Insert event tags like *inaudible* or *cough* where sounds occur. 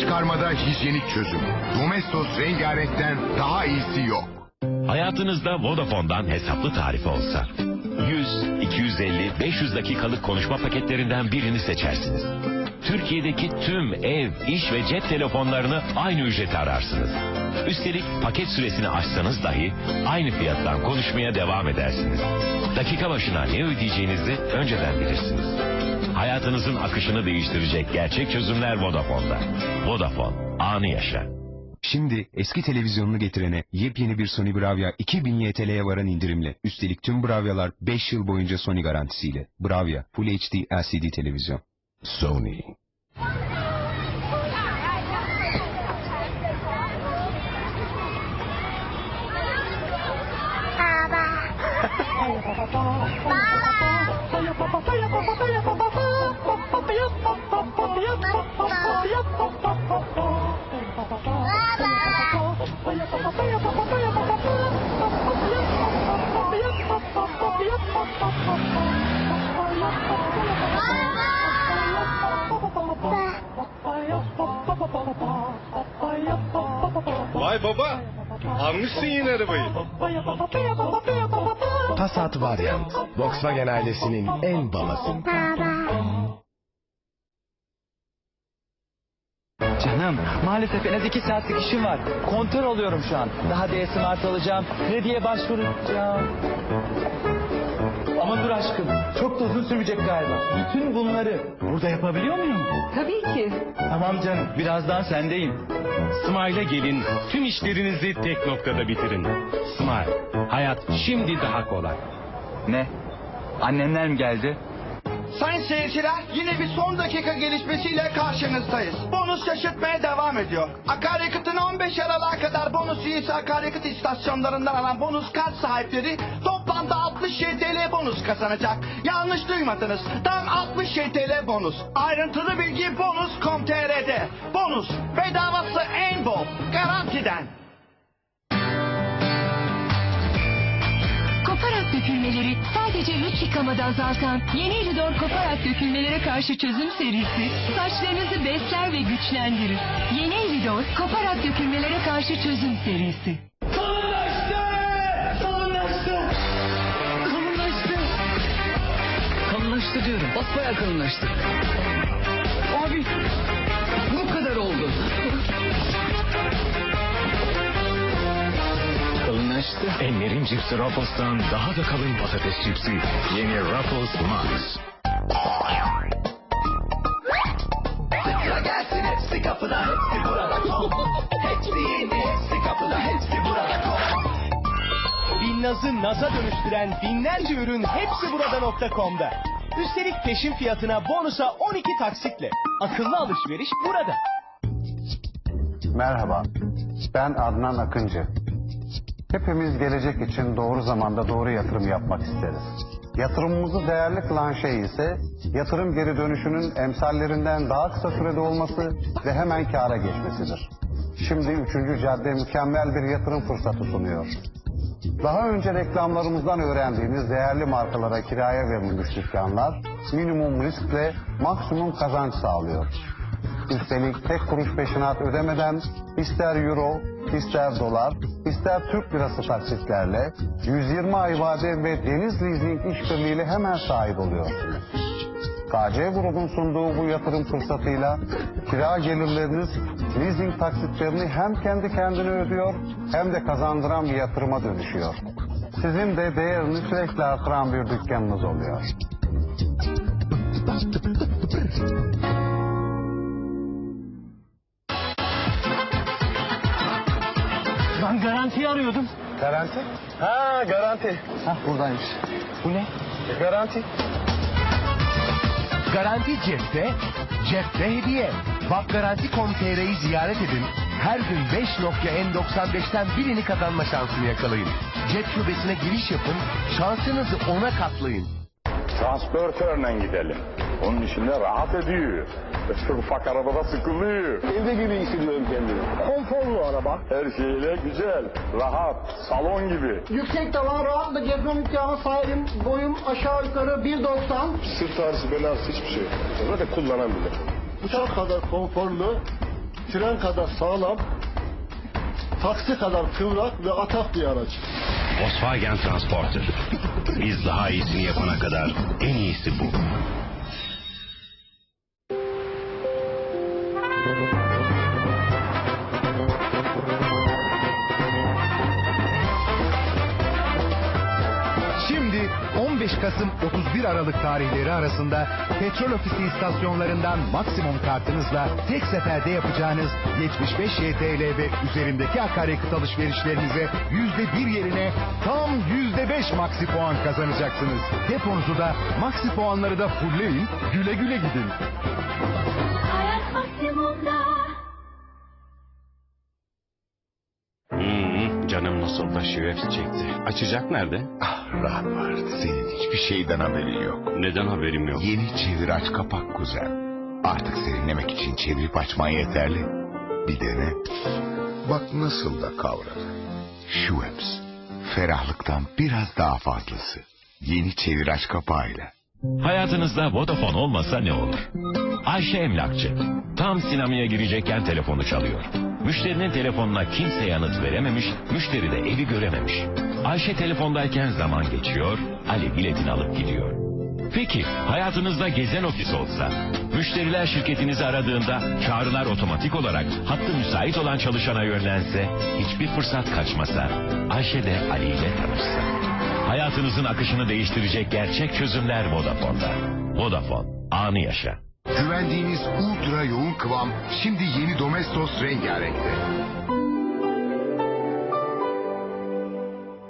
çıkarmada hijyenik çözüm. Domestos rengarenkten daha iyisi yok. Hayatınızda Vodafone'dan hesaplı tarifi olsa. 100, 250, 500 dakikalık konuşma paketlerinden birini seçersiniz. Türkiye'deki tüm ev, iş ve cep telefonlarını aynı ücrete ararsınız. Üstelik paket süresini aşsanız dahi aynı fiyattan konuşmaya devam edersiniz. Dakika başına ne ödeyeceğinizi önceden bilirsiniz. Hayatınızın akışını değiştirecek gerçek çözümler Vodafone'da. Vodafone, anı yaşa. Şimdi eski televizyonunu getirene yepyeni bir Sony Bravia 2000 YTL'ye varan indirimle. Üstelik tüm Bravia'lar 5 yıl boyunca Sony garantisiyle. Bravia Full HD LCD televizyon. Sony. *laughs* Vay baba. Almışsın yine arabayı. Passat Variant, Volkswagen ailesinin en babası. Canım maalesef en az iki saatlik işim var. Kontör oluyorum şu an. Daha DS Mart alacağım. Krediye başvuracağım. Ama dur aşkım. Çok da uzun sürmeyecek galiba. Bütün bunları burada yapabiliyor muyum? Tabii ki. Tamam canım. Birazdan sendeyim. Smile'e gelin, tüm işlerinizi tek noktada bitirin. Smile, hayat şimdi daha kolay. Ne? Annemler mi geldi? Sayın seyirciler yine bir son dakika gelişmesiyle karşınızdayız. Bonus şaşırtmaya devam ediyor. Akaryakıtın 15 Aralık'a kadar bonus üyesi akaryakıt istasyonlarından alan bonus kart sahipleri toplamda 67 TL bonus kazanacak. Yanlış duymadınız. Tam 67 TL bonus. Ayrıntılı bilgi bonus.com.tr'de. Bonus bedavası en bol. Garantiden. Dökülmeleri sadece 3 yıkamada azaltan yeni Elidor Koparak dökülmelere karşı çözüm serisi saçlarınızı besler ve güçlendirir. Yeni Elidor Koparak dökülmelere karşı çözüm serisi. Kalınlaştı diyorum. Basbayağı kalınlaştı. Enlerin cipsi Ruffles'tan daha da kalın patates cipsi. Yeni Ruffles Max. Binnaz'ı naza dönüştüren binlerce ürün hepsi burada.com'da. Üstelik peşin fiyatına bonusa 12 taksitle. Akıllı alışveriş burada. Merhaba, ben Adnan Akıncı. Hepimiz gelecek için doğru zamanda doğru yatırım yapmak isteriz. Yatırımımızı değerli kılan şey ise yatırım geri dönüşünün emsallerinden daha kısa sürede olması ve hemen kâra geçmesidir. Şimdi 3. cadde mükemmel bir yatırım fırsatı sunuyor. Daha önce reklamlarımızdan öğrendiğimiz değerli markalara kiraya verilmiş dükkanlar minimum riskle maksimum kazanç sağlıyor. Üstelik tek kuruş peşinat ödemeden ister euro, ister dolar, ister Türk lirası taksitlerle 120 ay vade ve deniz leasing işbirliğiyle hemen sahip oluyorsunuz. KC grubun sunduğu bu yatırım fırsatıyla kira gelirleriniz leasing taksitlerini hem kendi kendine ödüyor hem de kazandıran bir yatırıma dönüşüyor. Sizin de değerini sürekli artıran bir dükkanınız oluyor. Ben garanti arıyordum. Garanti? Ha garanti. Hah buradaymış. Bu ne? Garanti. Garanti cepte, cepte hediye. Vakgaranti.com.tr'yi ziyaret edin. Her gün 5 Nokia N95'ten birini kazanma şansını yakalayın. Cep şubesine giriş yapın, şansınızı ona katlayın. Transportörle gidelim. Onun içinde rahat ediyor. Ufak arabada sıkılıyor. Evde gibi hissediyorum kendimi. Konforlu araba. Her şeyle güzel, rahat, salon gibi. Yüksek tavan rahat da cebim imkanı sahibim. Boyum aşağı yukarı 1.90. Sırt ağrısı, bel ağrısı hiçbir şey. Zaten kullanan bilir. Bu çok kadar konforlu. tren kadar sağlam, taksi kadar kıvrak ve atak bir araç. Volkswagen Transporter. Biz daha iyisini yapana kadar en iyisi bu. 15 Kasım 31 Aralık tarihleri arasında petrol ofisi istasyonlarından maksimum kartınızla tek seferde yapacağınız 75 YTL ve üzerindeki akaryakıt alışverişlerinize %1 yerine tam %5 maksi puan kazanacaksınız. Deponuzu da maksi puanları da fullleyin, güle güle gidin. Canım nasıl da şivef çekti. Açacak nerede? Ah Rahman senin hiçbir şeyden haberin yok. Neden haberim yok? Yeni çevir aç kapak kuzen. Artık serinlemek için çevirip açman yeterli. Bir dene. Bak nasıl da kavradı. Schweppes. Ferahlıktan biraz daha fazlası. Yeni çevir aç kapağıyla. Hayatınızda Vodafone olmasa ne olur? Ayşe Emlakçı. Tam sinemaya girecekken telefonu çalıyor. Müşterinin telefonuna kimse yanıt verememiş, müşteri de evi görememiş. Ayşe telefondayken zaman geçiyor, Ali biletini alıp gidiyor. Peki hayatınızda gezen ofis olsa, müşteriler şirketinizi aradığında çağrılar otomatik olarak hattı müsait olan çalışana yönlense, hiçbir fırsat kaçmasa, Ayşe de Ali ile tanışsa. Hayatınızın akışını değiştirecek gerçek çözümler Vodafone'da. Vodafone, anı yaşa. Güvendiğiniz ultra yoğun kıvam şimdi yeni Domestos rengarenkte.